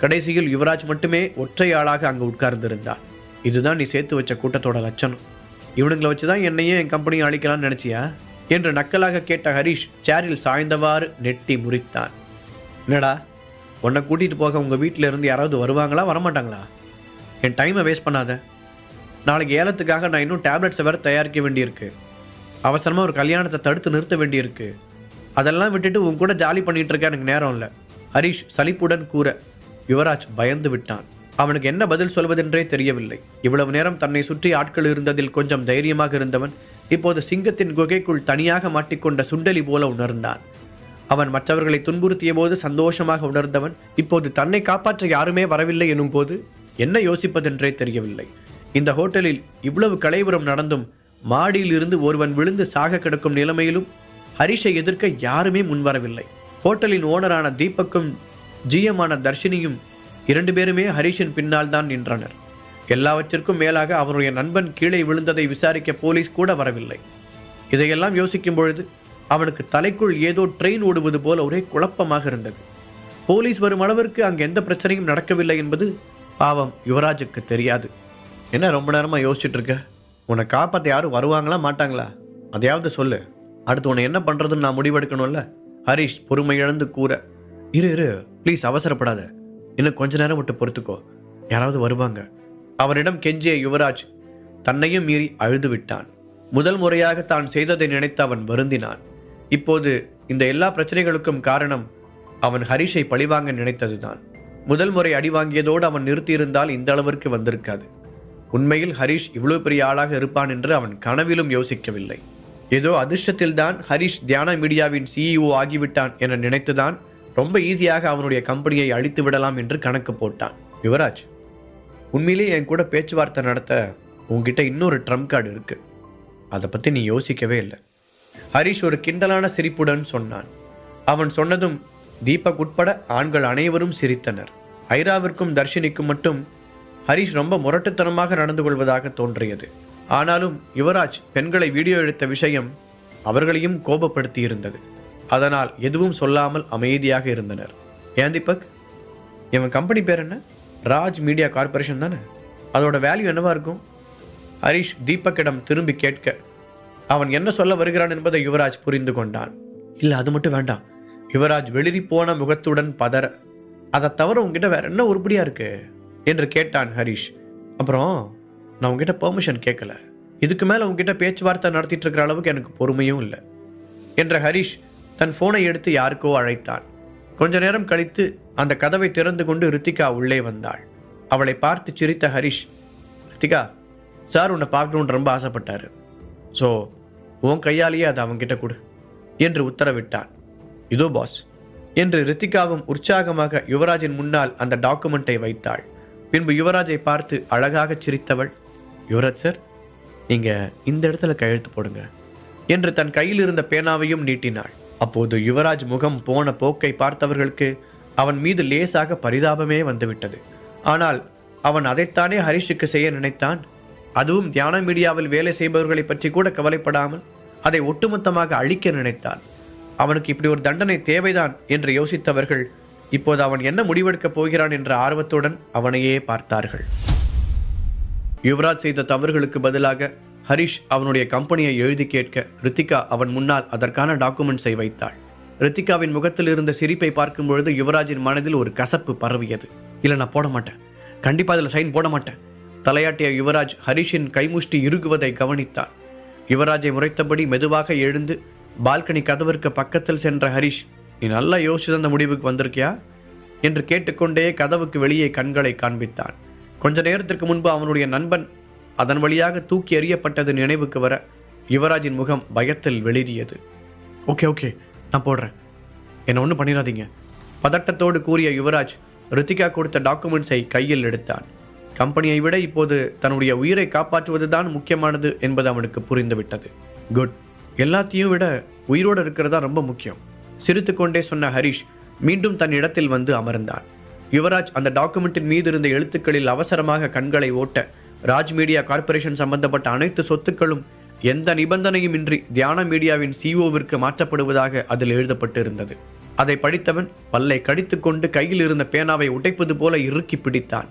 கடைசியில் யுவராஜ் மட்டுமே ஒற்றை ஆளாக உட்கார்ந்திருந்தார். இதுதான் நீ சேர்த்து வச்ச கூட்டத்தோட லட்சணம். இவனுங்களை வச்சு தான் என்னையும் என் கம்பெனியை அழிக்கலாம்னு நினச்சியா? என்று நக்கலாக கேட்ட ஹரிஷ் சேரில் சாய்ந்தவாறு நெட்டி முறித்தான். என்னடா உன்னை கூட்டிகிட்டு போக உங்கள் வீட்டில் இருந்து யாராவது வருவாங்களா வரமாட்டாங்களா? என் டைமை வேஸ்ட் பண்ணாத. நாளைக்கு ஏலத்துக்காக நான் இன்னும் டேப்லெட்ஸை வேறு தயாரிக்க வேண்டியிருக்கு. அவசரமாக ஒரு கல்யாணத்தை தடுத்து நிறுத்த வேண்டியிருக்கு. அதெல்லாம் விட்டுட்டு உன் கூட ஜாலி பண்ணிகிட்டு இருக்க எனக்கு நேரம் இல்லை. ஹரிஷ் சலிப்புடன் கூற யுவராஜ் பயந்து விட்டான். அவனுக்கு என்ன பதில் சொல்வதென்றே தெரியவில்லை. இவ்வளவு நேரம் தன்னை சுற்றி ஆட்கள் இருந்ததில் கொஞ்சம் தைரியமாக இருந்தவன் இப்போது சிங்கத்தின் குகைக்குள் தனியாக மாட்டிக்கொண்ட சுண்டலி போல உணர்ந்தான். அவன் மற்றவர்களை துன்புறுத்திய போது சந்தோஷமாக உணர்ந்தவன் இப்போது தன்னை காப்பாற்ற யாருமே வரவில்லை எனும் போது என்ன யோசிப்பதென்றே தெரியவில்லை. இந்த ஹோட்டலில் இவ்வளவு கலைபுரம் நடந்தும் மாடியில் இருந்து ஒருவன் விழுந்து சாக கிடக்கும் நிலைமையிலும் ஹரிஷை எதிர்க்க யாருமே முன்வரவில்லை. ஹோட்டலின் ஓனரான தீபக்கும் ஜிஎமான தர்ஷினியும் இரண்டு பேருமே ஹரிஷின் பின்னால் தான் நின்றனர். எல்லாவற்றிற்கும் மேலாக அவருடைய நண்பன் கீழே விழுந்ததை விசாரிக்க போலீஸ் கூட வரவில்லை. இதையெல்லாம் யோசிக்கும் பொழுது அவனுக்கு தலைக்குள் ஏதோ ட்ரெயின் ஓடுவது போல ஒரே குழப்பமாக இருந்தது. போலீஸ் வரும் அளவிற்கு அங்கு எந்த பிரச்சனையும் நடக்கவில்லை என்பது பாவம் யுவராஜுக்கு தெரியாது. என்ன ரொம்ப நேரமாக யோசிச்சுட்டு இருக்க? உன்னை காப்பாற்ற யாரும் வருவாங்களா மாட்டாங்களா? அதையாவது சொல்லு. அடுத்து உன்னை என்ன பண்ணுறதுன்னு நான் முடிவெடுக்கணும்ல? ஹரிஷ் பொறுமை இழந்து கூற இரு இரு ப்ளீஸ் அவசரப்படாத. இன்னும் கொஞ்ச நேரம் விட்டு பொறுத்துக்கோ. யாராவது வருவாங்க. அவனிடம் கெஞ்சிய யுவராஜ் தன்னையும் மீறி அழுது விட்டான். முதல் முறையாக தான் செய்ததை நினைத்து அவன் வருந்தினான். இப்போது இந்த எல்லா பிரச்சனைகளுக்கும் காரணம் அவன் ஹரிஷை பழிவாங்க நினைத்ததுதான். முதல் முறை அடி வாங்கியதோடு அவன் நிறுத்தியிருந்தால் இந்த அளவிற்கு வந்திருக்காது. உண்மையில் ஹரிஷ் இவ்வளவு பெரிய ஆளாக இருப்பான் என்று அவன் கனவிலும் யோசிக்கவில்லை. ஏதோ அதிர்ஷ்டத்தில்தான் ஹரிஷ் தியான மீடியாவின் சிஇஓ ஆகிவிட்டான் என நினைத்துதான் ரொம்ப ஈஸியாக அவனுடைய கம்பெனியை அழித்து விடலாம் என்று கணக்கு போட்டான். யுவராஜ் உண்மையிலேயே என் கூட பேச்சுவார்த்தை நடத்த உங்ககிட்ட இன்னொரு ட்ரம்ப் கார்டு இருக்கு. அதை பற்றி நீ யோசிக்கவே இல்லை. ஹரிஷ் ஒரு கிண்டலான சிரிப்புடன் சொன்னான். அவன் சொன்னதும் தீபக் உட்பட ஆண்கள் அனைவரும் சிரித்தனர். ஐராவிற்கும் தர்ஷினிக்கும் மட்டும் ஹரிஷ் ரொம்ப முரட்டுத்தனமாக நடந்து கொள்வதாக தோன்றியது. ஆனாலும் யுவராஜ் பெண்களை வீடியோ எடுத்த விஷயம் அவர்களையும் கோபப்படுத்தி இருந்தது அதனால் எதுவும் சொல்லாமல் அமைதியாக இருந்தனர். ஏன் தீபக்? இவன் கம்பெனி பேர் என்ன? ராஜ் மீடியா கார்ப்பரேஷன் தானே? அதோட வேல்யூ என்னவா இருக்கும்? ஹரிஷ் தீபக்கிடம் திரும்பி கேட்க அவன் என்ன சொல்ல வருகிறான் என்பதை யுவராஜ் புரிந்து கொண்டான். இல்லை அது மட்டும் வேண்டாம். யுவராஜ் வெளிரி போன முகத்துடன் பதற அதை தவிர உங்ககிட்ட வேற என்ன உருப்படியா இருக்கு? என்று கேட்டான் ஹரிஷ். அப்புறம் நான் உங்ககிட்ட பெர்மிஷன் கேட்கல. இதுக்கு மேலே உங்ககிட்ட பேச்சுவார்த்தை நடத்திட்டு இருக்கிற அளவுக்கு எனக்கு பொறுமையும் இல்லை என்ற ஹரிஷ் தன் போனை எடுத்து யாருக்கோ அழைத்தான். கொஞ்ச நேரம் கழித்து அந்த கதவை திறந்து கொண்டு ரித்திகா உள்ளே வந்தாள். அவளை பார்த்து சிரித்த ஹரிஷ் ரித்திகா சார் உன்னை பார்க்கணுன்னு ரொம்ப ஆசைப்பட்டாரு. ஸோ உன் கையாலேயே அதை அவங்கிட்ட கொடு என்று உத்தரவிட்டான். இதோ பாஸ் என்று ரித்திகாவும் உற்சாகமாக யுவராஜின் முன்னால் அந்த டாக்குமெண்ட்டை வைத்தாள். பின்பு யுவராஜை பார்த்து அழகாக சிரித்தவள் யுவராஜ் சார் நீங்கள் இந்த இடத்துல கையெழுத்து போடுங்க என்று தன் கையில் இருந்த பேனாவையும் நீட்டினாள். அப்போது யுவராஜ் முகம் போன போக்கை பார்த்தவர்களுக்கு அவன் மீது லேசாக பரிதாபமே வந்துவிட்டது. ஆனால் அவன் அதைத்தானே ஹரிஷுக்கு செய்ய நினைத்தான். அதுவும் தியான மீடியாவில் வேலை செய்பவர்களை பற்றி கூட கவலைப்படாமல் அதை ஒட்டுமொத்தமாக அழிக்க நினைத்தான். அவனுக்கு இப்படி ஒரு தண்டனை தேவைதான் என்று யோசித்தவர்கள் இப்போது அவன் என்ன முடிவெடுக்கப் போகிறான் என்ற ஆர்வத்துடன் அவனையே பார்த்தார்கள். யுவராஜ் செய்த தவறுகளுக்கு பதிலாக ஹரிஷ் அவனுடைய கம்பெனியை எழுதி கேட்க ரித்திகா அவன் முன்னால் அதற்கான டாக்குமெண்ட்ஸை வைத்தாள். ரித்திகாவின் முகத்தில் இருந்த சிரிப்பை பார்க்கும் பொழுது யுவராஜின் மனதில் ஒரு கசப்பு பரவியது. இல்லை நான் போட மாட்டேன். கண்டிப்பாக அதில் சைன் போட மாட்டேன். தலையாட்டிய யுவராஜ் ஹரிஷின் கைமுஷ்டி இறுகுவதை கவனித்தான் யுவராஜை முறைத்தபடி மெதுவாக எழுந்து பால்கனி கதவிற்கு பக்கத்தில் சென்ற ஹரிஷ் நீ நல்லா யோசிச்சு அந்த முடிவுக்கு வந்திருக்கியா? என்று கேட்டுக்கொண்டே கதவுக்கு வெளியே கண்களை காண்பித்தான். கொஞ்ச நேரத்திற்கு முன்பு அவனுடைய நண்பன் அதன் வழியாக தூக்கி எறியப்பட்டது நினைவுக்கு வர யுவராஜின் முகம் பயத்தில் வெளிரியது ஓகே ஓகே நான் போடுறேன். என்னை ஒன்றும் பண்ணிடாதீங்க. பதட்டத்தோடு கூறிய யுவராஜ் ரித்திகா கொடுத்த டாக்குமெண்ட்ஸை கையில் எடுத்தான். கம்பெனியை விட இப்போது தன்னுடைய உயிரை காப்பாற்றுவதுதான் முக்கியமானது என்பது அவனுக்கு புரிந்துவிட்டது. குட். எல்லாத்தையும் விட உயிரோடு இருக்கிறதா ரொம்ப முக்கியம். சிரித்துக்கொண்டே சொன்ன ஹரிஷ் மீண்டும் தன் இடத்தில் வந்து அமர்ந்தான். யுவராஜ் அந்த டாக்குமெண்ட்டின் மீது இருந்த எழுத்துக்களில் அவசரமாக கண்களை ஓட்ட ராஜ் மீடியா கார்ப்பரேஷன் சம்பந்தப்பட்ட அனைத்து சொத்துக்களும் எந்த நிபந்தனையும் இன்றி தியான மீடியாவின் சிஓவிற்கு மாற்றப்படுவதாக அதில் எழுதப்பட்டு இருந்தது அதை படித்தவன் பல்லை கடித்துக்கொண்டு கையில் இருந்த பேனாவை உடைப்பது போல இறுக்கி பிடித்தான்.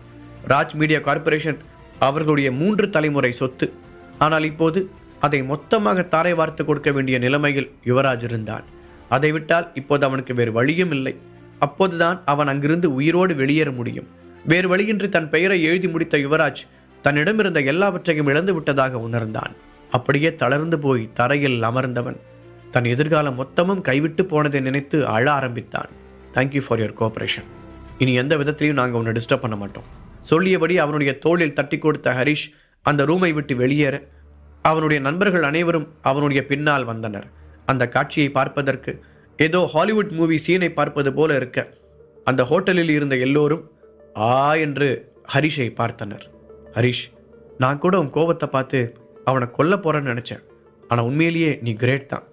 ராஜ் மீடியா கார்ப்பரேஷன் அவர்களுடைய மூன்று தலைமுறை சொத்து. ஆனால் இப்போது அதை மொத்தமாக தாரை வார்த்து கொடுக்க வேண்டிய நிலைமையில் யுவராஜ் இருந்தான். அதை விட்டால் இப்போது அவனுக்கு வேறு வழியும் இல்லை. அப்போதுதான் அவன் அங்கிருந்து உயிரோடு வெளியேற முடியும். வேறு வழியின்றி தன் பெயரை எழுதி முடித்த யுவராஜ் தன்னிடமிருந்த எல்லாவற்றையும் இழந்து விட்டதாக உணர்ந்தான். அப்படியே தளர்ந்து போய் தரையில் அமர்ந்தவன் தன் எதிர்காலம் மொத்தமும் கைவிட்டு போனதை நினைத்து அழ ஆரம்பித்தான். தேங்க்யூ ஃபார் யுவர் கோஆபரேஷன் இனி எந்த விதத்திலையும் நாங்கள் உன்னை டிஸ்டர்ப் பண்ண மாட்டோம். சொல்லியபடி அவனுடைய தோளில் தட்டி கொடுத்த ஹரிஷ் அந்த ரூமை விட்டு வெளியேற அவனுடைய நண்பர்கள் அனைவரும் அவனுடைய பின்னால் வந்தனர். அந்த காட்சியை பார்ப்பதற்கு ஏதோ ஹாலிவுட் மூவி சீனை பார்ப்பது போல இருக்க அந்த ஹோட்டலில் இருந்த எல்லோரும் ஆ என்று ஹரிஷை பார்த்தனர். ஹரிஷ் நான் கூட உன் கோபத்தை பார்த்து அவனை கொல்ல போறேன்னு நினச்சேன். ஆனால் உண்மையிலேயே நீ கிரேட் தான்.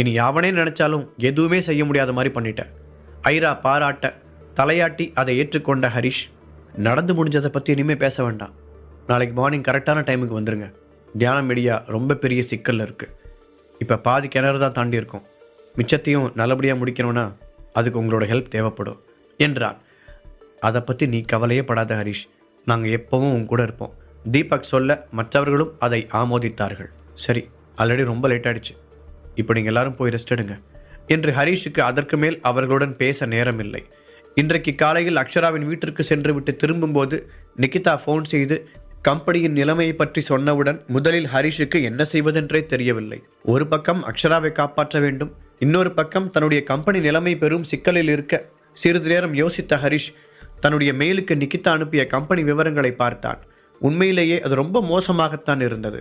இனி யாவனே நினைச்சாலும் எதுவுமே செய்ய முடியாத மாதிரி பண்ணிட்ட. ஐரா பாராட்ட தலையாட்டி அதை ஏற்றுக்கொண்ட ஹரிஷ் நடந்து முடிஞ்சதை பற்றி இனிமேல் பேச வேண்டாம். நாளைக்கு மார்னிங் கரெக்டான டைமுக்கு வந்துருங்க. தியானம் மீடியா ரொம்ப பெரிய சிக்கலில் இருக்குது இப்போ பாதி கிணறு தான் தாண்டி இருக்கோம். மிச்சத்தையும் நல்லபடியாக முடிக்கணும்னா அதுக்கு உங்களோட ஹெல்ப் தேவைப்படும் என்றான். அதை பற்றி நீ கவலையே படாத ஹரிஷ். நாங்கள் எப்பவும் உன் கூட இருப்போம். தீபக் சொல்ல மற்றவர்களும் அதை ஆமோதித்தார்கள். சரி ஆல்ரெடி ரொம்ப லேட் ஆயிடுச்சு. இப்போ நீங்கள் எல்லாரும் போய் ரெஸ்ட் எடுங்க. என்று ஹரிஷுக்கு அதற்கு மேல் அவர்களுடன் பேச நேரமில்லை. இன்றைக்கு காலையில் அக்ஷராவின் வீட்டிற்கு சென்று விட்டு திரும்பும்போது நிகிதா ஃபோன் செய்து கம்பெனியின் நிலைமையை பற்றி சொன்னவுடன் முதலில் ஹரிஷுக்கு என்ன செய்வதென்றே தெரியவில்லை. ஒரு பக்கம் அக்ஷராவை காப்பாற்ற வேண்டும் இன்னொரு பக்கம் தன்னுடைய கம்பெனி நிலைமை பெரும் சிக்கலில் இருக்க சிறிது நேரம் யோசித்த ஹரிஷ் தன்னுடைய மெயிலுக்கு நிகிதா அனுப்பிய கம்பெனி விவரங்களை பார்த்தான். உண்மையிலேயே அது ரொம்ப மோசமாகத்தான் இருந்தது.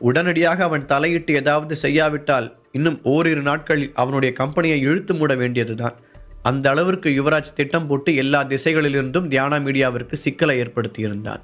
உடனடியாக அவன் தலையிட்டு ஏதாவது செய்யாவிட்டால் இன்னும் ஓரிரு நாட்களில் அவனுடைய கம்பெனியை இழுத்து மூட வேண்டியதுதான். அந்த அளவிற்கு யுவராஜ் திட்டம் போட்டு எல்லா திசைகளிலிருந்தும் தியானா மீடியாவிற்கு சிக்கலை ஏற்படுத்தியிருந்தான்.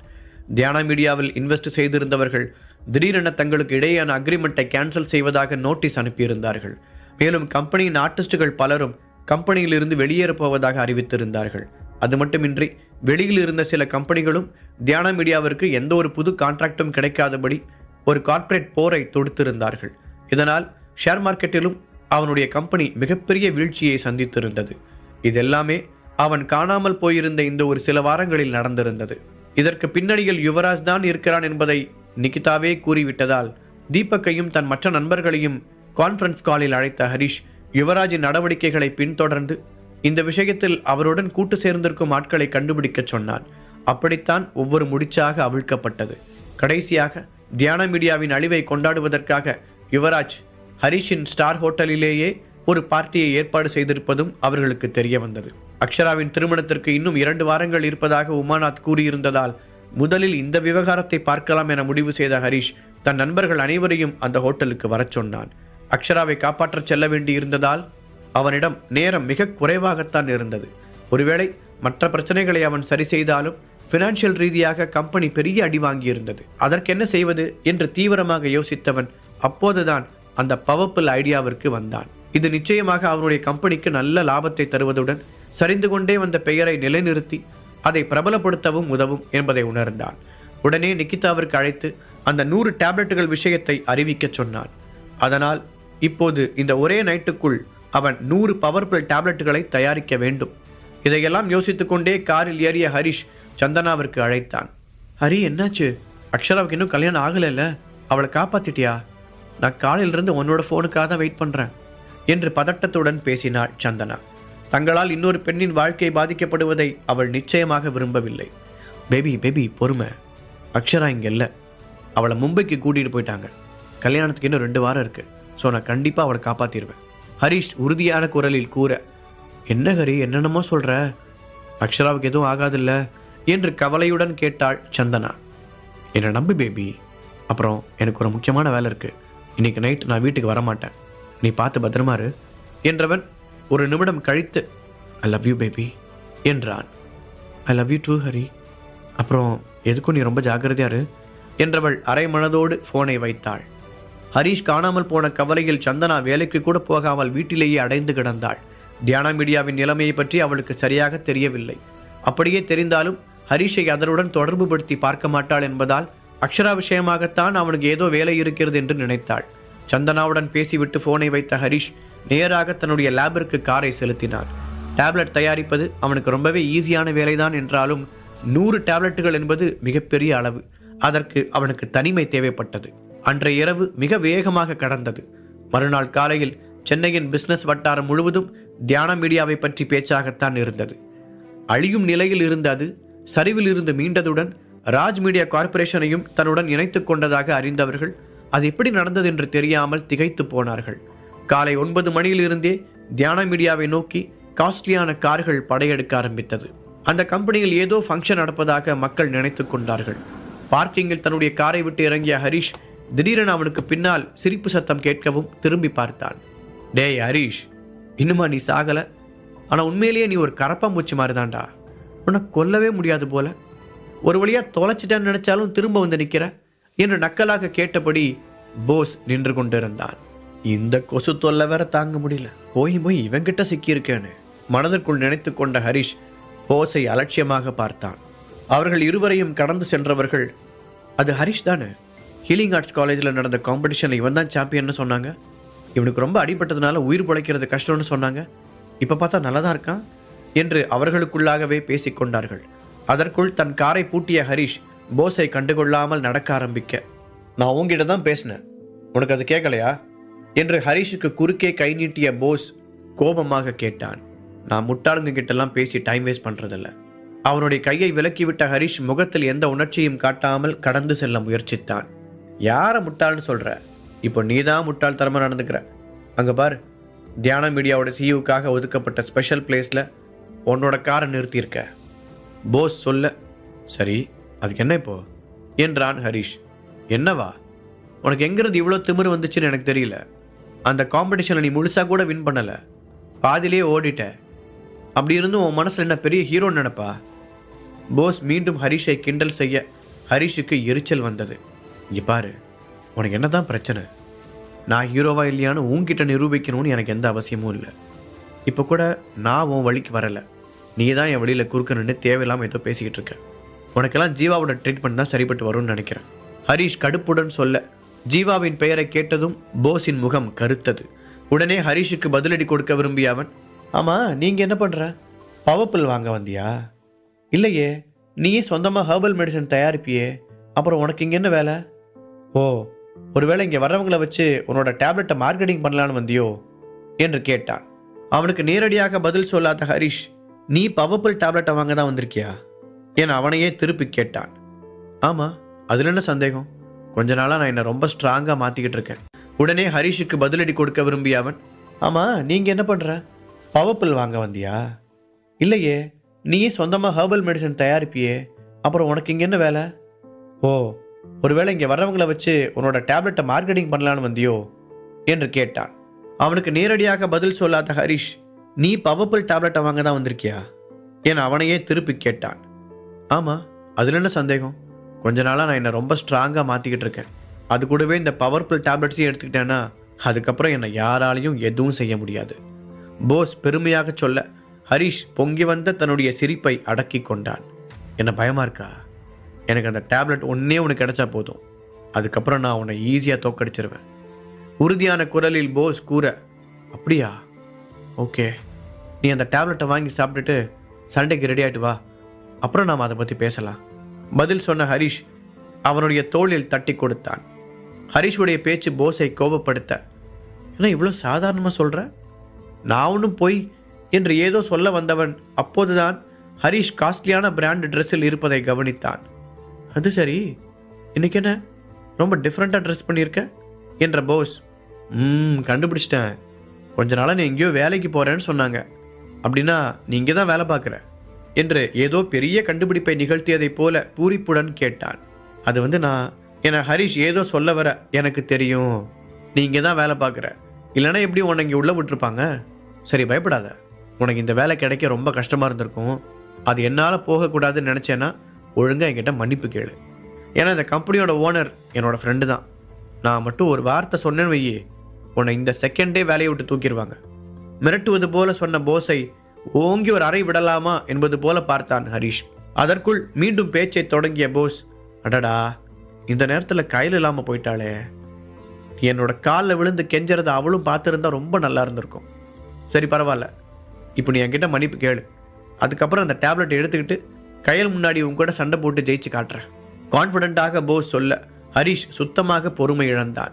தியானா மீடியாவில் இன்வெஸ்ட் செய்திருந்தவர்கள் திடீரென தங்களுக்கு இடையேயான அக்ரிமெண்ட்டை கேன்சல் செய்வதாக நோட்டீஸ் அனுப்பியிருந்தார்கள். மேலும் கம்பெனியின் ஆர்டிஸ்டுகள் பலரும் கம்பெனியிலிருந்து வெளியேறப் போவதாக அறிவித்திருந்தார்கள். அது மட்டுமின்றி வெளியில் இருந்த சில கம்பெனிகளும் தியானா மீடியாவிற்கு எந்த ஒரு புது கான்ட்ராக்டும் கிடைக்காதபடி ஒரு கார்ப்பரேட் போரை தொடுத்திருந்தார்கள். இதனால் ஷேர் மார்க்கெட்டிலும் அவனுடைய கம்பெனி மிகப்பெரிய வீழ்ச்சியை சந்தித்திருந்தது. இதெல்லாமே அவன் காணாமல் போயிருந்த இந்த ஒரு சில வாரங்களில் நடந்திருந்தது. இதற்கு பின்னணியில் யுவராஜ் தான் இருக்கிறான் என்பதை நிகிதாவே கூறிவிட்டதால் தீபக்கையும் தன் மற்ற நண்பர்களையும் கான்ஃபரன்ஸ் காலில் அழைத்த ஹரிஷ் யுவராஜின் நடவடிக்கைகளை பின்தொடர்ந்து இந்த விஷயத்தில் அவருடன் கூட்டு சேர்ந்திருக்கும் ஆட்களை கண்டுபிடிக்கச் சொன்னான். அப்படித்தான் ஒவ்வொரு முடிச்சாக அவிழ்க்கப்பட்டது. கடைசியாக தியான மீடியாவின் அழிவை கொண்டாடுவதற்காக யுவராஜ் ஹரிஷின் ஸ்டார் ஹோட்டலிலேயே ஒரு பார்ட்டியை ஏற்பாடு செய்திருப்பதும் அவர்களுக்கு தெரிய வந்தது. அக்ஷராவின் திருமணத்திற்கு இன்னும் இரண்டு வாரங்கள் இருப்பதாக உமாநாத் கூறியிருந்ததால் முதலில் இந்த விவகாரத்தை பார்க்கலாம் என முடிவு செய்த ஹரிஷ் தன் நண்பர்கள் அனைவரையும் அந்த ஹோட்டலுக்கு வரச் சொன்னான். அக்ஷராவை காப்பாற்றச் செல்ல வேண்டியிருந்ததால் அவனிடம் நேரம் மிக குறைவாகத்தான் இருந்தது. ஒருவேளை மற்ற பிரச்சனைகளை அவன் சரி செய்தாலும் பினான்சியல் ரீதியாக கம்பெனி பெரிய அடி வாங்கியிருந்தது. அதற்கென்ன செய்வது என்று தீவிரமாக யோசித்தவன் அப்போதுதான் அந்த பவர்ஃபுல் ஐடியாவிற்கு வந்தான். இது நிச்சயமாக அவனுடைய கம்பெனிக்கு நல்ல லாபத்தை தருவதுடன் சரிந்து கொண்டே வந்த பெயரை நிலைநிறுத்தி அதை பிரபலப்படுத்தவும் உதவும் என்பதை உணர்ந்தான். உடனே நிக்கிதாவிற்கு அழைத்து அந்த நூறு டேப்லெட்டுகள் விஷயத்தை அறிவிக்கச் சொன்னான். அதனால் இப்போது இந்த ஒரே நைட்டுக்குள் அவன் நூறு பவர்ஃபுல் டேப்லெட்டுகளை தயாரிக்க வேண்டும். இதையெல்லாம் யோசித்துக்கொண்டே காரில் ஏறிய ஹரிஷ் சந்தனாவிற்கு அழைத்தான். ஹரி என்னாச்சு? அக்ஷராவுக்கு இன்னும் கல்யாணம் ஆகலைல்ல? அவளை காப்பாத்திட்டியா? நான் காலையிலிருந்து உன்னோட ஃபோனுக்காக தான் வெயிட் பண்ணுறேன் என்று பதட்டத்துடன் பேசினாள் சந்தனா. தங்களால் இன்னொரு பெண்ணின் வாழ்க்கை பாதிக்கப்படுவதை அவள் நிச்சயமாக விரும்பவில்லை. பேபி பேபி பொறுமை. அக்ஷரா இங்கே இல்லை. அவளை மும்பைக்கு கூட்டிகிட்டு போயிட்டாங்க. கல்யாணத்துக்கு இன்னும் ரெண்டு வாரம் இருக்குது ஸோ நான் கண்டிப்பாக அவளை காப்பாற்றிடுவேன் ஹரிஷ் உறுதியான குரலில் கூற என்ன ஹரி என்னென்னமோ சொல்கிற அக்ஷராவுக்கு எதுவும் ஆகாதில்ல? என்று கவலையுடன் கேட்டாள் சந்தனா. என்னை நம்பு பேபி. அப்புறம் எனக்கு ஒரு முக்கியமான வேலை இருக்கு. இன்னைக்கு நைட் நான் வீட்டுக்கு வரமாட்டேன். நீ பார்த்து பத்திரமாரு என்றவன் ஒரு நிமிடம் கழித்து ஐ லவ் யூ பேபி என்றான். I love you too Hari. அப்புறம் எதுக்கும் நீ ரொம்ப ஜாக்கிரதையாரு என்றவள் அரை மனதோடு ஃபோனை வைத்தாள். ஹரீஷ் காணாமல் போன கவலையில் சந்தனா வேலைக்கு கூட போகாமல் வீட்டிலேயே அடைந்து கிடந்தாள். தியானா மீடியாவின் நிலைமையை பற்றி அவளுக்கு சரியாக தெரியவில்லை. அப்படியே தெரிந்தாலும் ஹரீஷை அதனுடன் தொடர்புபடுத்தி பார்க்க மாட்டாள் என்பதால் அக்ஷரா விஷயமாகத்தான் அவனுக்கு ஏதோ வேலை இருக்கிறது என்று நினைத்தாள். சந்தனாவுடன் பேசிவிட்டு போனை வைத்த ஹரிஷ் நேராக தன்னுடைய லேபிற்கு காரை செலுத்தினான் டேப்லெட் தயாரிப்பது அவனுக்கு ரொம்பவே ஈஸியான வேலைதான் என்றாலும் நூறு டேப்லெட்டுகள் என்பது மிகப்பெரிய அளவு. அதற்கு அவனுக்கு தனிமை தேவைப்பட்டது. அன்றைய இரவு மிக வேகமாக கடந்தது. மறுநாள் காலையில் சென்னையின் பிசினஸ் வட்டாரம் முழுவதும் தியான மீடியாவை பற்றி பேச்சாகத்தான் இருந்தது. அழியும் நிலையில் இருந்த அது சரிவில் இருந்து மீண்டதுடன் ராஜ் மீடியா கார்ப்பரேஷனையும் தன்னுடன் இணைத்து கொண்டதாக அறிந்தவர்கள் அது எப்படி நடந்தது என்று தெரியாமல் திகைத்து போனார்கள். காலை ஒன்பது மணியிலிருந்தே தியான மீடியாவை நோக்கி காஸ்ட்லியான கார்கள் படையெடுக்க ஆரம்பித்தது. அந்த கம்பெனியில் ஏதோ ஃபங்க்ஷன் நடப்பதாக மக்கள் நினைத்து கொண்டார்கள். பார்க்கிங்கில் தன்னுடைய காரை விட்டு இறங்கிய ஹரிஷ் திடீரென அவனுக்கு பின்னால் சிரிப்பு சத்தம் கேட்கவும் திரும்பி பார்த்தான். டேய் ஹரிஷ் இன்னுமா நீ சாகல? ஆனால் உண்மையிலேயே நீ ஒரு கரப்பாம்பூச்சி மாதிரி தான்டா உன்னை கொல்லவே முடியாது போல. ஒரு வழியா தொலைச்சிட்டேன்னு நினச்சாலும் திரும்ப வந்து நிற்கிற என்று நக்கலாக கேட்டபடி போஸ் நின்று கொண்டிருந்தான். இந்த கொசு தொல்லை வேற தாங்க முடியல. போய் போய் இவன்கிட்ட சிக்கியிருக்கேன்னு. மனதிற்குள் நினைத்து கொண்ட ஹரிஷ் போஸை அலட்சியமாக பார்த்தான். அவர்கள் இருவரையும் கடந்து சென்றவர்கள் அது ஹரிஷ் தானே? ஹீலிங் ஆர்ட்ஸ் காலேஜில் நடந்த காம்படிஷனில் இவன் தான் சாம்பியன்னு சொன்னாங்க. இவனுக்கு ரொம்ப அடிபட்டதுனால உயிர் பிழைக்கிறது கஷ்டம்னு சொன்னாங்க. இப்போ பார்த்தா நல்லா தான் இருக்கான் என்று அவர்களுக்குள்ளாகவே பேசிக்கொண்டார்கள் அதற்குள் தன் காரை பூட்டிய ஹரிஷ் போஸை கண்டுகொள்ளாமல் நடக்க ஆரம்பிக்க நான் உங்ககிட்ட தான் பேசினேன். உனக்கு அது கேட்கலையா? என்று ஹரிஷுக்கு குறுக்கே கை நீட்டிய போஸ் கோபமாக கேட்டான். நான் முட்டாளுங்க கிட்டலாம் பேசி டைம் வேஸ்ட் பண்ணுறதில்ல அவனுடைய கையை விலக்கிவிட்ட ஹரீஷ் முகத்தில் எந்த உணர்ச்சியும் காட்டாமல் கடந்து செல்ல முயற்சித்தான். யாரை முட்டாள்னு சொல்கிற இப்போ நீதான் முட்டாள்தனமா நடந்துக்கிற. அங்கே பார் தியான மீடியாவோட சிஇவுக்காக ஒதுக்கப்பட்ட ஸ்பெஷல் பிளேஸில் உன்னோட காரை நிறுத்தியிருக்க. போஸ் சொல்ல சரி அதுக்கு என்ன இப்போ? என்றான் ஹரிஷ். என்னவா? உனக்கு எங்கேருந்து இவ்வளோ திமிரு வந்துச்சுன்னு எனக்கு தெரியல. அந்த காம்படிஷனில் நீ முழுசாக கூட வின் பண்ணலை. பாதியிலே ஓடிட்ட. அப்படி இருந்தும் உன் மனசில் என்ன பெரிய ஹீரோன்னு நினைப்பா? போஸ் மீண்டும் ஹரிஷை கிண்டல் செய்ய ஹரிஷுக்கு எரிச்சல் வந்தது. இங்கே பாரு உனக்கு என்ன தான் பிரச்சனை? நான் ஹீரோவா இல்லையான்னு உன்கிட்ட நிரூபிக்கணும்னு எனக்கு எந்த அவசியமும் இல்லை. இப்போ கூட நான் உன் வழிக்கு வரலை. நீ தான் என் வழியில் குறுக்க நின்று தேவையில்லாமல் ஏதோ பேசிக்கிட்டு இருக்க. உனக்கெல்லாம் ஜீவாவோட ட்ரீட்மெண்ட் தான் சரிப்பட்டு வரும்னு நினைக்கிறேன். ஹரிஷ் கடுப்புடன் சொல்ல ஜீவாவின் பெயரை கேட்டதும் போஸின் முகம் கருத்தது. உடனே ஹரிஷுக்கு பதிலடி கொடுக்க விரும்பிய அவன் ஆமாம் நீங்கள் என்ன பண்ணுற பவப்பில் வாங்க வந்தியா? இல்லையே நீயே சொந்தமாக ஹெர்பல் மெடிசன் தயாரிப்பியே அப்புறம் உனக்கு இங்கே என்ன வேலை? ஓ ஒருவேளை இங்கே வரவங்களை வச்சு உன்னோட டேப்லெட்டை மார்க்கெட்டிங் பண்ணலான்னு வந்தியோ? என்று கேட்டான். அவனுக்கு நேரடியாக பதில் சொல்லாத ஹரிஷ் நீ பவர்ஃபுல் டேப்லெட்டை வாங்க தான் வந்திருக்கியா? என அவனையே திருப்பி கேட்டான். ஆமாம் அதில் என்ன சந்தேகம்? கொஞ்ச நாளாக நான் என்னை ரொம்ப ஸ்ட்ராங்காக மாற்றிக்கிட்டு இருக்கேன். உடனே ஹரிஷுக்கு பதிலடி கொடுக்க விரும்பிய அவன் ஆமாம் நீங்கள் என்ன பண்ணுற பவர்ஃபுல் வாங்க வந்தியா? இல்லையே நீயே சொந்தமாக ஹெர்பல் மெடிசன் தயாரிப்பியே அப்புறம் உனக்கு இங்கே என்ன வேலை? ஓ ஒருவேளை இங்கே வர்றவங்களை வச்சு உன்னோட டேப்லெட்டை மார்க்கெட்டிங் பண்ணலான்னு வந்தியோ? என்று கேட்டான். அவனுக்கு நேரடியாக பதில் சொல்லாத ஹரிஷ் நீ பவர்ஃபுல் டேப்லெட்டை வாங்க தான் வந்திருக்கியா? என அவனையே திருப்பி கேட்டான். ஆமாம் அதில் என்ன சந்தேகம்? கொஞ்ச நாளாக நான் என்னை ரொம்ப ஸ்ட்ராங்காக மாற்றிக்கிட்டு இருக்கேன். அது கூடவே இந்த பவர்ஃபுல் டேப்லெட்ஸையும் எடுத்துக்கிட்டேன்னா அதுக்கப்புறம் என்னை யாராலையும் எதுவும் செய்ய முடியாது. போஸ் பெருமையாக சொல்ல ஹரிஷ் பொங்கி வந்த தன்னுடைய சிரிப்பை அடக்கி கொண்டான். என்ன பயமா இருக்கா? எனக்கு அந்த டேப்லெட் ஒன்றே உனக்கு கிடைச்சா போதும். அதுக்கப்புறம் நான் உன்னை ஈஸியாக தோக்கடிச்சிருவேன். உறுதியான குரலில் போஸ் கூற அப்படியா? ஓகே. நீ அந்த டேப்லெட்டை வாங்கி சாப்பிட்டுட்டு சண்டைக்கு ரெடி ஆகிட்டு வா. அப்புறம் நாம் அதை பற்றி பேசலாம். பதில் சொன்ன ஹரிஷ் அவனுடைய தோளில் தட்டி கொடுத்தான். ஹரிஷுடைய பேச்சு போஸை கோபப்படுத்த என்ன இவ்வளோ சாதாரணமாக சொல்கிற நான் ஒன்றும் போய் என்று ஏதோ சொல்ல வந்தவன் அப்போதுதான் ஹரிஷ் காஸ்ட்லியான பிராண்ட் ட்ரெஸ்ஸில் இருப்பதை கவனித்தான். அது சரி. இன்னைக்கு என்ன? ரொம்ப டிஃப்ரெண்ட்டாக ட்ரெஸ் பண்ணியிருக்க என்ற போஸ். ம் கண்டுபிடிச்சிட்டேன். கொஞ்ச நாளாக நீ எங்கேயோ வேலைக்கு போகிறேன்னு சொன்னாங்க. அப்படின்னா நீங்கள் தான் வேலை பார்க்குற. என்று ஏதோ பெரிய கண்டுபிடிப்பை நிகழ்த்தியதைப் போல பூரிப்புடன் கேட்டான். அது வந்து நான் என ஹரிஷ் ஏதோ சொல்ல வர எனக்கு தெரியும். நீங்கள் தான் வேலை பார்க்குற. இல்லைன்னா எப்படி உன்னை இங்கே உள்ளே விட்டுருப்பாங்க? சரி பயப்படாத. உனக்கு இந்த வேலை கிடைக்க ரொம்ப கஷ்டமாக இருந்திருக்கும். அது என்னால் போகக்கூடாதுன்னு நினச்சேன்னா ஒழுங்காக என்கிட்ட மன்னிப்பு கேளு. ஏன்னா இந்த கம்பெனியோட ஓனர் என்னோடய ஃப்ரெண்டு தான். நான் மட்டும் ஒரு வார்த்தை சொன்னேன்னு வையே உன்னை இந்த செகண்டே வேலையை விட்டு தூக்கிடுவாங்க. மிரட்டுவது போல சொன்ன போஸை ஓங்கி ஒரு அறை விடலாமா என்பது போல பார்த்தான் ஹரிஷ். அதற்குள் மீண்டும் பேச்சை தொடங்கிய போஸ் அடடா இந்த நேரத்தில் கையில் இல்லாமல் போயிட்டாளே. என்னோட காலில் விழுந்து கெஞ்சறதை அவளும் பார்த்துருந்தா ரொம்ப நல்லா இருந்திருக்கும். சரி பரவாயில்ல. இப்போ நீ என்கிட்ட மன்னிப்பு கேளு. அதுக்கப்புறம் அந்த டேப்லெட் எடுத்துக்கிட்டு கையல் முன்னாடி உன் கூட சண்டை போட்டு ஜெயிச்சு காட்டுறேன். கான்ஃபிடென்ட்டாக போஸ் சொல்ல ஹரிஷ் சுத்தமாக பொறுமை இழந்தான்.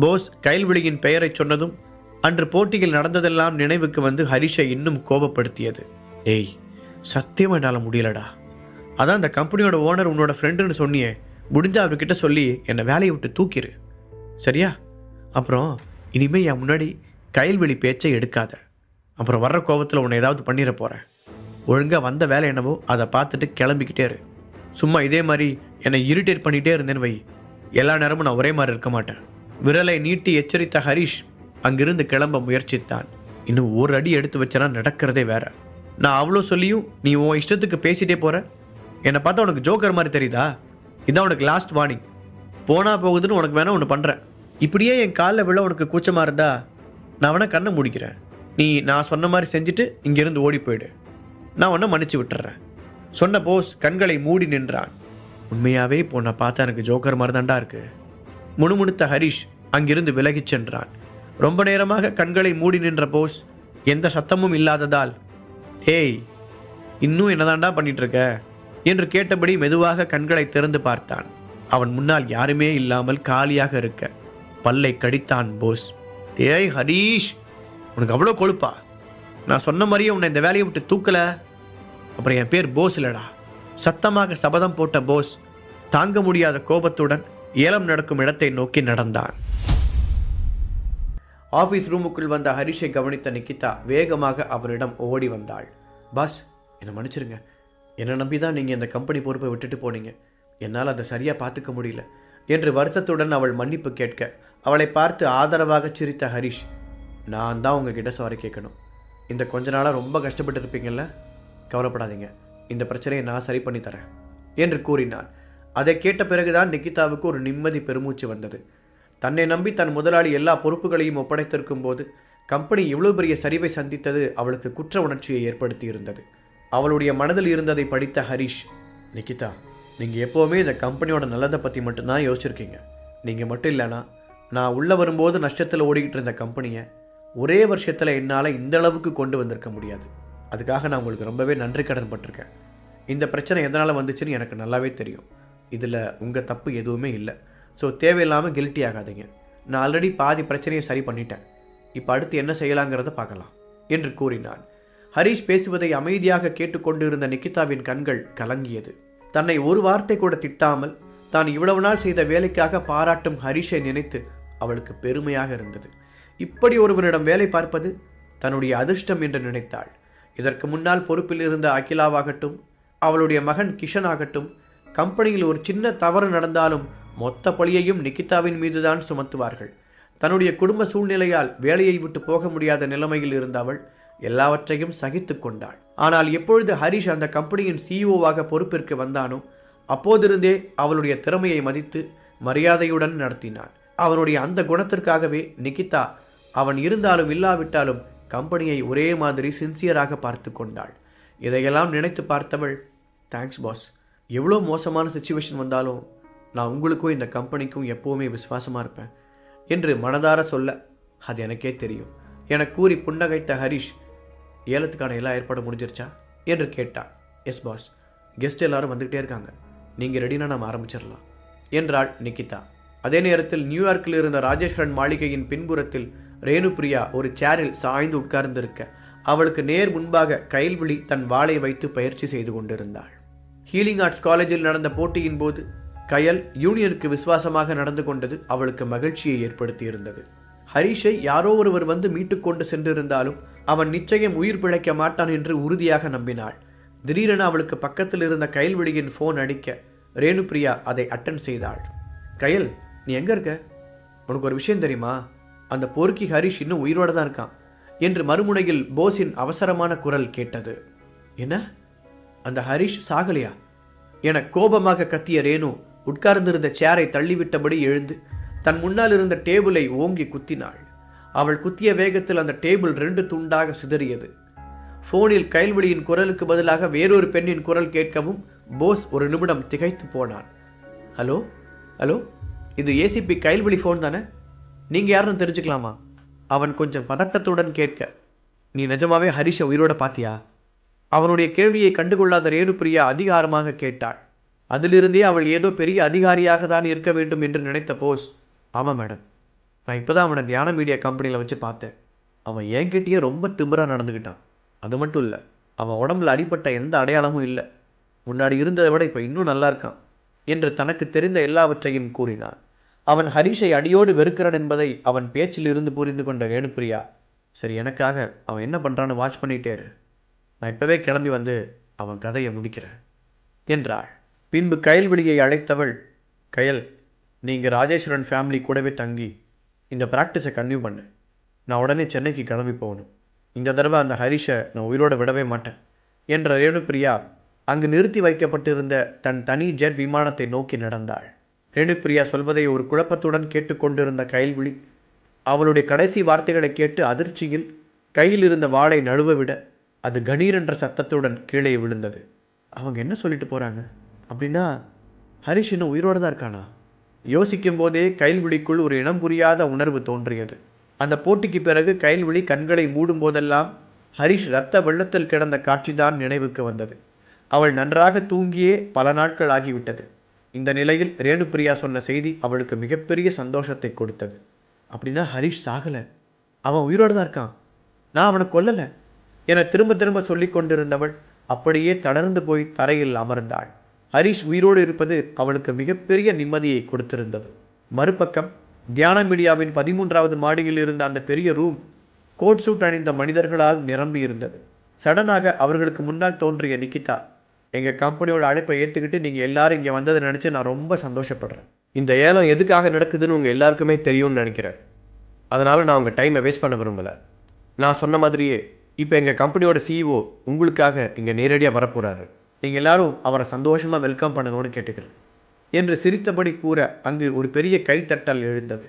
போஸ் கைல்விழியின் பெயரை சொன்னதும் அன்று போட்டியில் நடந்ததெல்லாம் நினைவுக்கு வந்து ஹரிஷை இன்னும் கோபப்படுத்தியது. ஏய் சத்தியம் என்னால் முடியலடா. அதான் அந்த கம்பெனியோட ஓனர் உன்னோட ஃப்ரெண்டுன்னு சொன்னியே. முடிஞ்சா அவர்கிட்ட சொல்லி என்னை வேலையை விட்டு தூக்கிடு சரியா? அப்புறம் இனிமேல் என் முன்னாடி கைல்வெளி பேச்சை எடுக்காத. அப்புறம் வர்ற கோபத்தில் உன்னை ஏதாவது பண்ணிட போகிறேன் ஒழுங்காக வந்த வேலை என்னவோ அதை பார்த்துட்டு கிளம்பிக்கிட்டே இரு. சும்மா இதே மாதிரி என்னை இரிட்டேட் பண்ணிகிட்டே இருந்தேன்னு வை. எல்லா நேரமும் நான் ஒரே மாதிரி இருக்க மாட்டேன். விரலை நீட்டி எச்சரித்த ஹரிஷ் அங்கிருந்து கிளம்ப முயற்சித்தான். இன்னும் ஒரு அடி எடுத்து வச்சனா நடக்கிறதே வேற. நான் அவ்வளோ சொல்லியும் நீ உன் இஷ்டத்துக்கு பேசிட்டே போற? என்னை பார்த்தா உனக்கு ஜோக்கர் மாதிரி தெரியுதா? இதான் உனக்கு லாஸ்ட் வார்னிங் போனா போகுதுன்னு உனக்கு வேணா ஒன்று பண்ணுறேன் இப்படியே என் காலில் விழ உனக்கு கூச்சமாக இருந்தா நான் வேணா கண்ணை முடிக்கிறேன். நீ நான் சொன்ன மாதிரி செஞ்சுட்டு இங்கேருந்து ஓடி போயிடு. நான் ஒன்று மன்னிச்சு விட்டுறேன். சொன்ன போஸ் கண்களை மூடி நின்றான். உண்மையாகவே இப்போ நான் பார்த்தா எனக்கு ஜோக்கர் மாதிரி இருக்கு. முணுமுணுத்த ஹரிஷ் அங்கிருந்து விலகிச் சென்றான். ரொம்ப நேரமாக கண்களை மூடி நின்ற போஸ் எந்த சத்தமும் இல்லாததால் ஏய் இன்னும் என்னதான்டா பண்ணிட்டு இருக்க என்று கேட்டபடி மெதுவாக கண்களை திறந்து பார்த்தான். அவன் முன்னால் யாருமே இல்லாமல் காலியாக இருக்க பல்லை கடித்தான் போஸ். ஏய் ஹரீஷ் உனக்கு அவ்வளோ கொழுப்பா. நான் சொன்ன மாதிரியே உன்னை இந்த வேலையை விட்டு தூக்கல. அப்புறம் என் பேர் போஸ் இல்லடா. சத்தமாக சபதம் போட்ட போஸ் தாங்க முடியாத கோபத்துடன் ஏலம் நடக்கும் இடத்தை நோக்கி நடந்தான். ஆஃபீஸ் ரூமுக்குள் வந்த ஹரிஷை கவனித்த நிக்கிதா வேகமாக அவரிடம் ஓடி வந்தாள். பாஸ் என்னை மன்னிச்சிருங்க. என்னை நம்பி தான் நீங்கள் இந்த கம்பெனி பொறுப்பை விட்டுட்டு போனீங்க. என்னால் அதை சரியாக பார்த்துக்க முடியல. என்று வருத்தத்துடன் அவள் மன்னிப்பு கேட்க அவளை பார்த்து ஆதரவாக சிரித்த ஹரிஷ் நான் தான் உங்ககிட்ட சாரி கேட்கணும். இந்த கொஞ்ச நாளாக ரொம்ப கஷ்டப்பட்டு இருப்பீங்கள்ல கவலைப்படாதீங்க. இந்த பிரச்சனையை நான் சரி பண்ணி தரேன் என்று கூறினார் அதை கேட்ட பிறகுதான் நிக்கிதாவுக்கு ஒரு நிம்மதி பெருமூச்சு வந்தது. தன்னை நம்பி தன் முதலாளி எல்லா பொறுப்புகளையும் ஒப்படைத்திருக்கும் போது கம்பெனி இவ்வளவு பெரிய சரிவை சந்தித்தது அவளுக்கு குற்ற உணர்ச்சியை ஏற்படுத்தி இருந்தது அவளுடைய மனதில் இருந்ததை படித்த ஹரிஷ் நிக்கிதா நீங்கள் எப்போவுமே இந்த கம்பெனியோட நல்லதை பற்றி மட்டும்தான் யோசிச்சிருக்கீங்க. நீங்கள் மட்டும் இல்லைனா நான் உள்ளே வரும்போது நஷ்டத்தில் ஓடிக்கிட்டு இருந்த கம்பெனியை ஒரே வருஷத்தில் என்னால் இந்த அளவுக்கு கொண்டு வந்திருக்க முடியாது. அதுக்காக நான் உங்களுக்கு ரொம்பவே நன்றி கடன் பட்டிருக்கேன். இந்த பிரச்சனை எதனால் வந்துச்சுன்னு எனக்கு நல்லாவே தெரியும். இதில் உங்கள் தப்பு எதுவுமே இல்லை. ஸோ தேவையில்லாமல் கில்ட்டி ஆகாதீங்க. நான் ஆல்ரெடி பாதி பிரச்சனையை சரி பண்ணிட்டேன். இப்போ அடுத்து என்ன செய்யலாங்கிறத பார்க்கலாம். என்று கூறினான். ஹரிஷ் பேசுவதை அமைதியாக கேட்டுக்கொண்டிருந்த நிக்கிதாவின் கண்கள் கலங்கியது. தன்னை ஒரு வார்த்தை கூட திட்டாமல் தான் இவ்வளவு நாள் செய்த வேலைக்காக பாராட்டும் ஹரிஷை நினைத்து அவளுக்கு பெருமையாக இருந்தது. இப்படி ஒருவனிடம் வேலை பார்ப்பது தன்னுடைய அதிர்ஷ்டம் என்று நினைத்தாள். இதற்கு முன்னால் பொறுப்பில் இருந்த அகிலாவாகட்டும் அவளுடைய மகன் கிஷன் ஆகட்டும் கம்பெனியில் ஒரு சின்ன தவறு நடந்தாலும் மொத்த பழியையும் நிக்கிதாவின் மீதுதான் சுமத்துவார்கள். தன்னுடைய குடும்ப சூழ்நிலையால் வேலையை விட்டு போக முடியாத நிலைமையில் இருந்த அவள் எல்லாவற்றையும் சகித்து கொண்டாள். ஆனால் எப்பொழுது ஹரிஷ் அந்த கம்பெனியின் சிஇஓவாக பொறுப்பிற்கு வந்தானோ அப்போதிருந்தே அவளுடைய திறமையை மதித்து மரியாதையுடன் நடத்தினான். அவனுடைய அந்த குணத்திற்காகவே நிகிதா அவன் இருந்தாலும் இல்லாவிட்டாலும் கம்பெனியை ஒரே மாதிரி சின்சியராக பார்த்து கொண்டாள். இதையெல்லாம் நினைத்து பார்த்தவள் தேங்க்ஸ் பாஸ் எவ்வளோ மோசமான சுச்சுவேஷன் வந்தாலும் நான் உங்களுக்கும் இந்த கம்பெனிக்கும் எப்போவுமே விசுவாசமாக இருப்பேன் என்று மனதார சொல்ல அது எனக்கே தெரியும். என கூறி புன்னகைத்த ஹரிஷ் ஏலத்துக்கான எல்லா ஏற்பாடும் முடிஞ்சிருச்சா? என்று கேட்டான் எஸ் பாஸ் கெஸ்ட் எல்லாரும் வந்துக்கிட்டே இருக்காங்க. நீங்கள் ரெடினா நம்ம ஆரம்பிச்சிடலாம் என்றாள் நிக்கிதா. அதே நேரத்தில் நியூயார்க்கில் இருந்த ராஜேஸ்வரன் மாளிகையின் பின்புறத்தில் ரேணுபிரியா ஒரு சேரில் சாய்ந்து உட்கார்ந்திருக்க அவளுக்கு நேர் முன்பாக கைல்விழி தன் வாளை வைத்து பயிற்சி செய்து கொண்டிருந்தாள். ஹீலிங் ஆர்ட்ஸ் காலேஜில் நடந்த போட்டியின் போது கயல் யூனியனுக்கு விசுவாசமாக நடந்து கொண்டது அவளுக்கு மகிழ்ச்சியை ஏற்படுத்தியிருந்தது. ஹரிஷை யாரோ ஒருவர் வந்து மீட்டுக்கொண்டு சென்றிருந்தாலும் அவன் நிச்சயம் உயிர் பிழைக்க மாட்டான் என்று உறுதியாக நம்பினாள். திடீரென அவளுக்கு பக்கத்தில் இருந்த கயல்விழியின் ஃபோன் அடிக்க ரேணுபிரியா அதை அட்டன் செய்தாள். கயல் நீ எங்க இருக்க? உனக்கு ஒரு விஷயம் தெரியுமா? அந்த பொறுக்கி ஹரிஷ் இன்னும் உயிரோடு தான் இருக்கான் என்று மறுமுனையில் போஸின் அவசரமான குரல் கேட்டது. என்ன? அந்த ஹரிஷ் சாகலையா? என கோபமாக கத்திய ரேணு உட்கார்ந்திருந்த சேரை தள்ளிவிட்டபடி எழுந்து தன் முன்னால் இருந்த டேபிளை ஓங்கி குத்தினாள். அவள் குத்திய வேகத்தில் அந்த டேபிள் ரெண்டு துண்டாக சிதறியது. போனில் கைல்வெளியின் குரலுக்கு பதிலாக வேறொரு பெண்ணின் குரல் கேட்கவும் போஸ் ஒரு நிமிடம் திகைத்து போனான். ஹலோ? ஹலோ? இது ஏசிபி கைல்வெளி ஃபோன் தானே? நீங்கள் யாருன்னு தெரிஞ்சுக்கலாமா? அவன் கொஞ்சம் பதட்டத்துடன் கேட்க நீ நிஜமாவே ஹரிஷை உயிரோட பாத்தியா? அவனுடைய கேள்வியை கண்டுகொள்ளாத ரேணுபிரியா அதிகாரமாக கேட்டாள். அதிலிருந்தே அவள் ஏதோ பெரிய அதிகாரியாக தான் இருக்க வேண்டும் என்று நினைத்த போஸ். ஆமாம் மேடம். நான் இப்போ தான் அவனை தியான மீடியா கம்பெனியில் வச்சு பார்த்தேன். அவன் என்கிட்டயே ரொம்ப திமிராக நடந்துக்கிட்டான் அது மட்டும் இல்லை அவன் உடம்புல அடிப்பட்ட எந்த அடையாளமும் இல்லை. முன்னாடி இருந்ததை விட இப்போ இன்னும் நல்லா இருக்கான் என்று தனக்கு தெரிந்த எல்லாவற்றையும் கூறினான். அவன் ஹரிஷை அடியோடு வெறுக்கிறான் என்பதை அவன் பேச்சில் இருந்து புரிந்து கொண்ட வேணுப்பிரியா சரி எனக்காக அவன் என்ன பண்ணுறான்னு வாட்ச் பண்ணிட்டேரு. நான் இப்போவே கிளம்பி வந்து அவன் கதையை முடிக்கிறேன் என்றாள். பின்பு கயல்விழியை அழைத்தவள் கயல் நீங்கள் ராஜேஸ்வரன் ஃபேமிலி கூடவே தங்கி இந்த ப்ராக்டிஸை கன்யூ பண்ணு. நான் உடனே சென்னைக்கு கிளம்பி போகணும். இந்த தடவை அந்த ஹரிஷை நான் உயிரோடு விடவே மாட்டேன் என்ற ரேணுப்பிரியா அங்கு நிறுத்தி வைக்கப்பட்டிருந்த தன் தனி ஜெட் விமானத்தை நோக்கி நடந்தாள். ரேணுபிரியா சொல்வதை ஒரு குழப்பத்துடன் கேட்டுக்கொண்டிருந்த கயல்விழி அவளுடைய கடைசி வார்த்தைகளை கேட்டு அதிர்ச்சியில் கையில் இருந்த வாளை நழுவ விட அது கணீர் என்ற சத்தத்துடன் கீழே விழுந்தது. அவங்க என்ன சொல்லிட்டு போகிறாங்க அப்படின்னா ஹரிஷ் இன்னும் உயிரோடு தான் இருக்கானா? யோசிக்கும் போதே கைல்விழிக்குள் ஒரு இனம் புரியாத உணர்வு தோன்றியது. அந்த போட்டிக்கு பிறகு கைல்விழி கண்களை மூடும் போதெல்லாம் ஹரிஷ் ரத்த வெள்ளத்தில் கிடந்த காட்சிதான் நினைவுக்கு வந்தது. அவள் நன்றாக தூங்கியே பல நாட்கள் ஆகிவிட்டது. இந்த நிலையில் ரேணுபிரியா சொன்ன செய்தி அவளுக்கு மிகப்பெரிய சந்தோஷத்தை கொடுத்தது. அப்படின்னா ஹரிஷ் சாகலை. அவன் உயிரோடு தான் இருக்கான். நான் அவனை கொல்லலை. என திரும்ப திரும்ப சொல்லி கொண்டிருந்தவள் அப்படியே தளர்ந்து போய் தரையில் அமர்ந்தாள். ஹரிஷ் உயிரோடு இருப்பது அவளுக்கு மிகப்பெரிய நிம்மதியை கொடுத்திருந்தது. மறுபக்கம் தியான மீடியாவின் பதிமூன்றாவது மாடியில் இருந்த அந்த பெரிய ரூம் கோட் சூட் அணிந்த மனிதர்களால் நிரம்பி இருந்தது சடனாக அவர்களுக்கு முன்னால் தோன்றிய நிக்கிதா எங்கள் கம்பெனியோட அழைப்பை ஏற்றுக்கிட்டு நீங்கள் எல்லோரும் இங்கே வந்ததை நினச்சி நான் ரொம்ப சந்தோஷப்படுறேன். இந்த ஏலம் எதுக்காக நடக்குதுன்னு உங்கள் எல்லாருக்குமே தெரியும்னு நினைக்கிறேன். அதனால் நான் உங்கள் டைமை வேஸ்ட் பண்ண விரும்பலை. நான் சொன்ன மாதிரியே இப்போ எங்கள் கம்பெனியோட சிஇஓ உங்களுக்காக இங்கே நேரடியாக வரப்போகிறாரு நீங்கள் எல்லாரும் அவரை சந்தோஷமாக வெல்கம் பண்ணணும்னு கேட்டுக்கிறேன். என்று சிரித்தபடி கூற அங்கு ஒரு பெரிய கைத்தட்டல் எழுந்தது.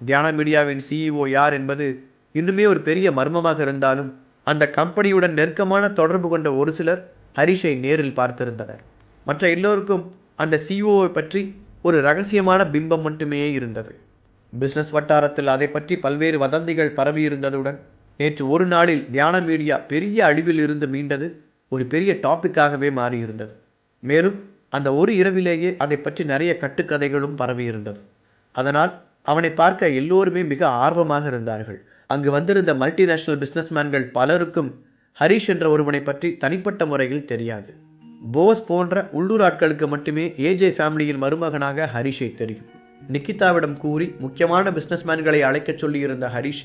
தியான மீடியாவின் சிஇஓ யார் என்பது இன்னுமே ஒரு பெரிய மர்மமாக இருந்தாலும் அந்த கம்பெனியுடன் நெருக்கமான தொடர்பு கொண்ட ஒரு சிலர் ஹரிஷை நேரில் பார்த்திருந்தனர். மற்ற எல்லோருக்கும் அந்த சிஇஓவை பற்றி ஒரு ரகசியமான பிம்பம் மட்டுமே இருந்தது. பிஸ்னஸ் வட்டாரத்தில் அதை பற்றி பல்வேறு வதந்திகள் பரவியிருந்ததுடன் நேற்று ஒரு நாளில் தியான மீடியா பெரிய அழிவில் இருந்து மீண்டது ஒரு பெரிய டாப்பிக்காகவே மாறியிருந்தது. மேலும் அந்த ஒரு இரவிலேயே அதை பற்றி நிறைய கட்டுக்கதைகளும் பரவியிருந்தது அதனால் அவனை பார்க்க எல்லோருமே மிக ஆர்வமாக இருந்தார்கள். அங்கு வந்திருந்த மல்டிநேஷனல் பிஸ்னஸ்மேன்கள் பலருக்கும் ஹரிஷ் என்ற ஒருவனை பற்றி தனிப்பட்ட முறையில் தெரியாது. போஸ் போன்ற உள்ளூர் ஆட்களுக்கு மட்டுமே ஏஜே ஃபேமிலியின் மருமகனாக ஹரிஷை தெரியும். நிக்கிதாவிடம் கூறி முக்கியமான பிஸ்னஸ்மேன்களை அழைக்கச் சொல்லியிருந்த ஹரிஷ்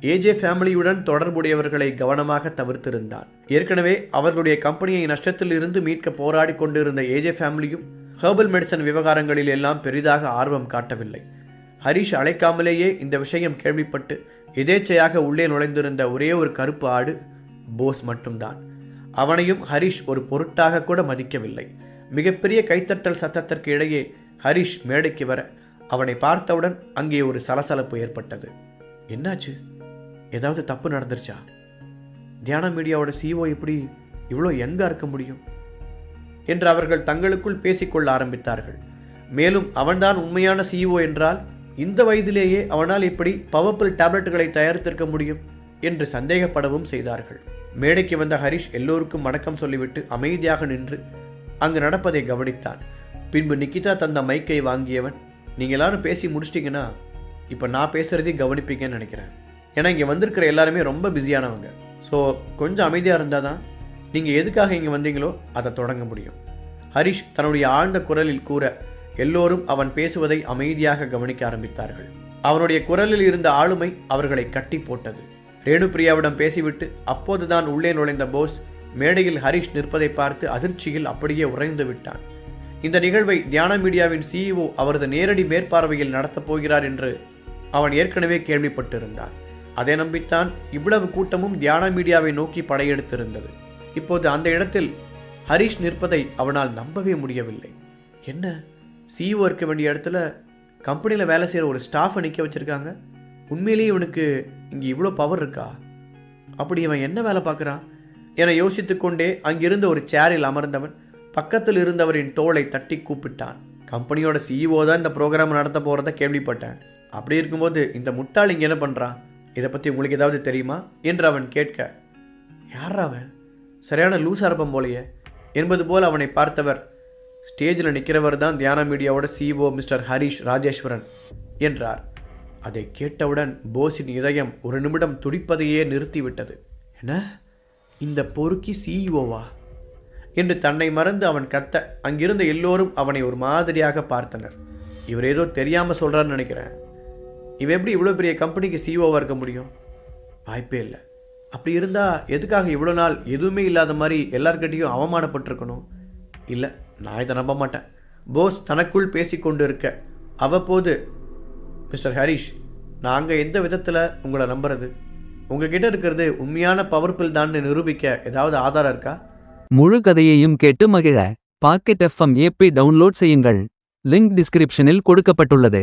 ஏஜே ஃபேமிலியுடன் தொடர்புடையவர்களை கவனமாக தவிர்த்திருந்தான். ஏற்கனவே அவர்களுடைய கம்பெனியை நஷ்டத்தில் இருந்து மீட்க போராடி கொண்டிருந்த ஏஜே ஃபேமிலியும் ஹெர்பல் மெடிசன் விவகாரங்களில் எல்லாம் பெரிதாக ஆர்வம் காட்டவில்லை. ஹரிஷ் அழைக்காமலேயே இந்த விஷயம் கேள்விப்பட்டு எதேச்சையாக உள்ளே நுழைந்திருந்த ஒரே ஒரு கருப்பு ஆடு போஸ் மட்டும்தான். அவனையும் ஹரிஷ் ஒரு பொருட்டாக கூட மதிக்கவில்லை. மிகப்பெரிய கைத்தட்டல் சத்தத்திற்கு இடையே ஹரிஷ் மேடைக்கு வர அவனை பார்த்தவுடன் அங்கே ஒரு சலசலப்பு ஏற்பட்டது. என்னாச்சு? ஏதாவது தப்பு நடந்துருச்சா? தியான மீடியாவோட சிஓ இப்படி இவ்வளோ எங்க இருக்க முடியும்? என்று அவர்கள் தங்களுக்குள் பேசிக்கொள்ள ஆரம்பித்தார்கள். மேலும் அவன்தான் உண்மையான சிஇஓ என்றால் இந்த வயதிலேயே அவனால் இப்படி பவர்ஃபுல் டேப்லெட்டுகளை தயாரித்திருக்க முடியும் என்று சந்தேகப்படவும் செய்தார்கள். மேடைக்கு வந்த ஹரிஷ் எல்லோருக்கும் வணக்கம் சொல்லிவிட்டு அமைதியாக நின்று அங்கு நடப்பதை கவனித்தான். பின்பு நிக்கிதா தந்த மைக்கை வாங்கியவன் நீங்கள் எல்லாரும் பேசி முடிச்சிட்டிங்கன்னா இப்போ நான் பேசுகிறதையும் கவனிப்பீங்கன்னு நினைக்கிறேன். ஏன்னா இங்கே வந்திருக்கிற எல்லாருமே ரொம்ப பிஸியானவங்க. ஸோ கொஞ்சம் அமைதியாக இருந்தால் தான் நீங்கள் எதுக்காக இங்கே வந்தீங்களோ அதை தொடங்க முடியும். ஹரிஷ் தன்னுடைய ஆழ்ந்த குரலில் கூற எல்லோரும் அவன் பேசுவதை அமைதியாக கவனிக்க ஆரம்பித்தார்கள். அவனுடைய குரலில் இருந்த ஆளுமை அவர்களை கட்டி போட்டது. ரேணுபிரியாவிடம் பேசிவிட்டு அப்போதுதான் உள்ளே நுழைந்த போஸ் மேடையில் ஹரிஷ் நிற்பதை பார்த்து அதிர்ச்சியில் அப்படியே உறைந்து விட்டான். இந்த நிகழ்வை தியான மீடியாவின் சிஇஓ அவரது நேரடி மேற்பார்வையில் நடத்தப் போகிறார் என்று அவன் ஏற்கனவே கேள்விப்பட்டிருந்தான். அதை நம்பித்தான் இவ்வளவு கூட்டமும் தியான மீடியாவை நோக்கி படையெடுத்திருந்தது. இப்போது அந்த இடத்தில் ஹரிஷ் நிற்பதை அவனால் நம்பவே முடியவில்லை. என்ன? சிஇஓ இருக்க வேண்டிய இடத்துல கம்பெனியில் வேலை செய்கிற ஒரு ஸ்டாஃபை நிற்க வச்சுருக்காங்க? உண்மையிலேயே இவனுக்கு இங்கே இவ்வளோ பவர் இருக்கா? அப்படி இவன் என்ன வேலை பார்க்குறான்? என யோசித்துக்கொண்டே அங்கிருந்த ஒரு சேரில் அமர்ந்தவன் பக்கத்தில் இருந்தவரின் தோளை தட்டி கூப்பிட்டான். கம்பெனியோட சிஇஓ தான் இந்த ப்ரோக்ராம் நடத்த போகிறத கேள்விப்பட்டேன். அப்படி இருக்கும்போது இந்த முட்டாள் இங்கே என்ன பண்ணுறான் இதை பற்றி உங்களுக்கு ஏதாவது தெரியுமா? என்று அவன் கேட்க யார் அவன்? சரியான லூஸ் இருப்பம் போலையே. என்பது போல் அவனை பார்த்தவர் ஸ்டேஜில் நிற்கிறவர் தான் தியான மீடியாவோட சிஇஓ மிஸ்டர் ஹரிஷ் ராஜேஸ்வரன் என்றார். அதை கேட்டவுடன் போஸின் இதயம் ஒரு நிமிடம் துடிப்பதையே நிறுத்திவிட்டது. என்ன? இந்த பொறுக்கி சிஇஓவா என்று தன்னை மறந்து அவன் கத்த அங்கிருந்த எல்லோரும் அவனை ஒரு மாதிரியாக பார்த்தனர். இவர் ஏதோ தெரியாமல் சொல்கிறான்னு நினைக்கிறேன். இவன் எப்படி இவ்வளோ பெரிய கம்பெனிக்கு சிஇஓவாக இருக்க முடியும்? வாய்ப்பே இல்லை. அப்படி இருந்தால் எதுக்காக இவ்வளோ நாள் எதுவுமே இல்லாத மாதிரி எல்லார்கிட்டையும் அவமானப்பட்டிருக்கணும்? இல்லை நான் இதை நம்ப மாட்டேன். போஸ் தனக்குள் பேசிக்கொண்டு இருக்க அவ்வப்போது மிஸ்டர் ஹரிஷ் நாங்கள் எந்த விதத்தில் உங்களை நம்புறது? உங்ககிட்ட இருக்கிறது உண்மையான பவர்ஃபுல் தான் நிரூபிக்க ஏதாவது ஆதாரம் இருக்கா? முழு கதையையும் கேட்டு மகிழ. பாக்கெட் எஃப்எம் ஏபி டவுன்லோட் செய்யுங்கள். லிங்க் டிஸ்கிரிப்ஷனில் கொடுக்கப்பட்டுள்ளது.